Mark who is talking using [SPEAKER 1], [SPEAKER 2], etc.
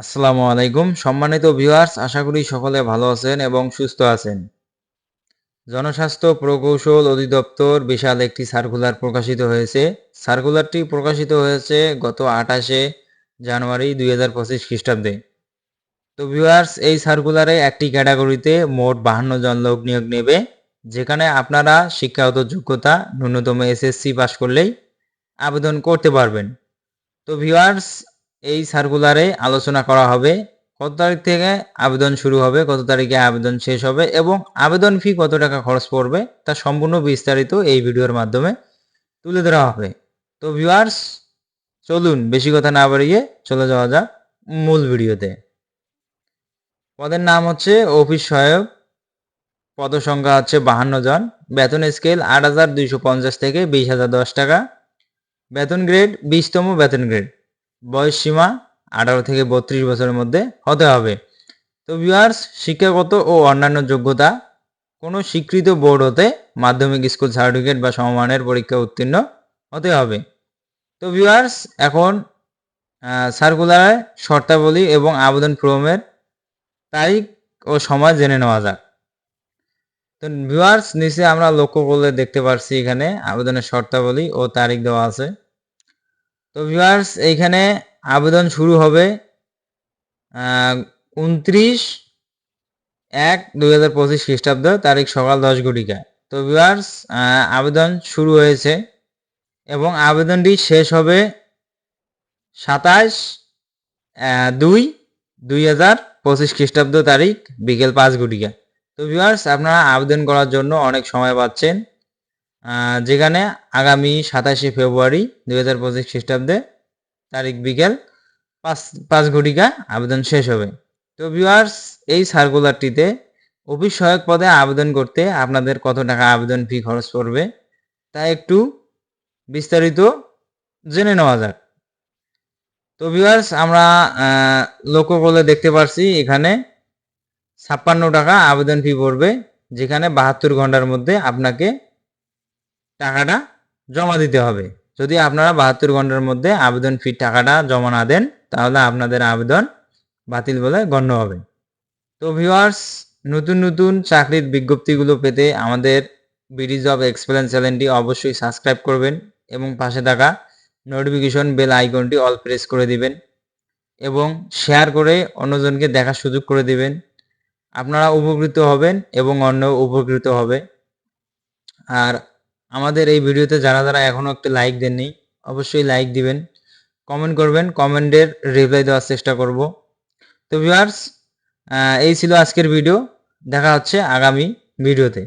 [SPEAKER 1] আসসালামু আলাইকুম। সম্মানিত ভিউয়ার্স, আশা করি সকলে ভালো আছেন এবং সুস্থ আছেন। জনস্বাস্থ্য প্রকৌশল অধিদপ্তর বিশাল একটি সার্কুলার প্রকাশিত হয়েছে। সার্কুলারটি প্রকাশিত হয়েছে গত আঠাশে জানুয়ারি দুই হাজার পঁচিশ খ্রিস্টাব্দে। তো ভিউয়ার্স, এই সার্কুলারে একটি ক্যাটাগরিতে মোট বাহান্ন জন লোক নিয়োগ নেবে, যেখানে আপনারা শিক্ষাগত যোগ্যতা, ন্যূনতম এসএসসি পাশ করলেই আবেদন করতে পারবেন। তো ভিউয়ার্স এই সার্কুলারে আলোচনা করা হবে কত তারিখ থেকে আবেদন শুরু হবে, কত তারিখে আবেদন শেষ হবে এবং আবেদন ফি কত টাকা খরচ পড়বে তা সম্পূর্ণ বিস্তারিত এই ভিডিওর মাধ্যমে তুলে ধরা হবে। তো ভিউয়ার্স চলুন বেশি কথা না বাড়িয়ে চলে যাওয়া যাক মূল ভিডিওতে। পদের নাম হচ্ছে অফিস সহায়ক, পদ সংখ্যা হচ্ছে বাহান্ন জন, বেতন স্কেল আট হাজার দুইশো পঞ্চাশ থেকে বিশ হাজার দশ টাকা, বেতন গ্রেড বিশতম বেতন গ্রেড বয়স সীমা আঠারো থেকে বত্রিশ বছরের মধ্যে হতে হবে। তো ভিউয়ার্স শিক্ষাগত ও অন্যান্য যোগ্যতা, কোনো স্বীকৃত বোর্ড হতে মাধ্যমিক স্কুল সার্টিফিকেট বা সমমানের পরীক্ষা উত্তীর্ণ হতে হবে। তো ভিউয়ার্স এখন সার্কুলারের শর্তাবলী এবং আবেদন ফর্মের তারিখ ও সময় জেনে নেওয়া যাক। তো ভিউয়ার্স নিচে আমরা লক্ষ্য করলে দেখতে পারছি এখানে আবেদনের শর্তাবলী ও তারিখ দেওয়া আছে। তো ভিউয়ার্স এইখানে আবেদন শুরু হবে উনত্রিশ এক দুই হাজার পঁচিশ খ্রিস্টাব্দ তারিখ সকাল দশ ঘটিকায় তো ভিউয়ার্স আবেদন শুরু হয়েছে এবং আবেদনটি শেষ হবে সাতাশ দুই দুই হাজার পঁচিশ খ্রিস্টাব্দ তারিখ বিকেল পাঁচ ঘটিকা তো ভিউয়ার্স আপনারা আবেদন করার জন্য অনেক সময় পাচ্ছেন। যেখানে আগামী সাতাশে ফেব্রুয়ারি দুই হাজার পঁচিশ খ্রিস্টাব্দে তারিখ বিকেল পাঁচ পাঁচ ঘটিকা আবেদন শেষ হবে। তো ভিউয়ার্স এই সার্কুলারটিতে অফিস সহায়ক পদে আবেদন করতে আপনাদের কত টাকা আবেদন ফি খরচ পড়বে তা একটু বিস্তারিত জেনে নেওয়া যাক। তো ভিউয়ার্স আমরা লক্ষ্য করলে দেখতে পারছি এখানে ছাপ্পান্ন টাকা আবেদন ফি পড়বে, যেখানে বাহাত্তর ঘণ্টার মধ্যে আপনাকে টাকাটা জমা দিতে হবে। যদি আপনারা বাহাত্তর ঘণ্টার মধ্যে আবেদন ফি টাকাটা জমা না দেন, তাহলে আপনাদের আবেদন বাতিল বলে গণ্য হবে। তো ভিউয়ার্স নতুন নতুন চাকরির বিজ্ঞপ্তিগুলো পেতে আমাদের বিডি জব এক্সপিরিয়েন্স চ্যানেলটি অবশ্যই সাবস্ক্রাইব করবেন এবং পাশে থাকা নোটিফিকেশন বেল আইকনটি অল প্রেস করে দিবেন এবং শেয়ার করে অন্যজনকে দেখার সুযোগ করে দিবেন। আপনারা উপকৃত হবেন এবং অন্য উপকৃত হবে। আর আমাদের এই ভিডিওতে যারা যারা এখনও একটি লাইক দেননি, অবশ্যই লাইক দিবেন। কমেন্ট করবেন কমেন্টের রিপ্লাই দেওয়ার চেষ্টা করব। তো ভিউয়ার্স এই ছিল আজকের ভিডিও দেখা হচ্ছে আগামী ভিডিওতে।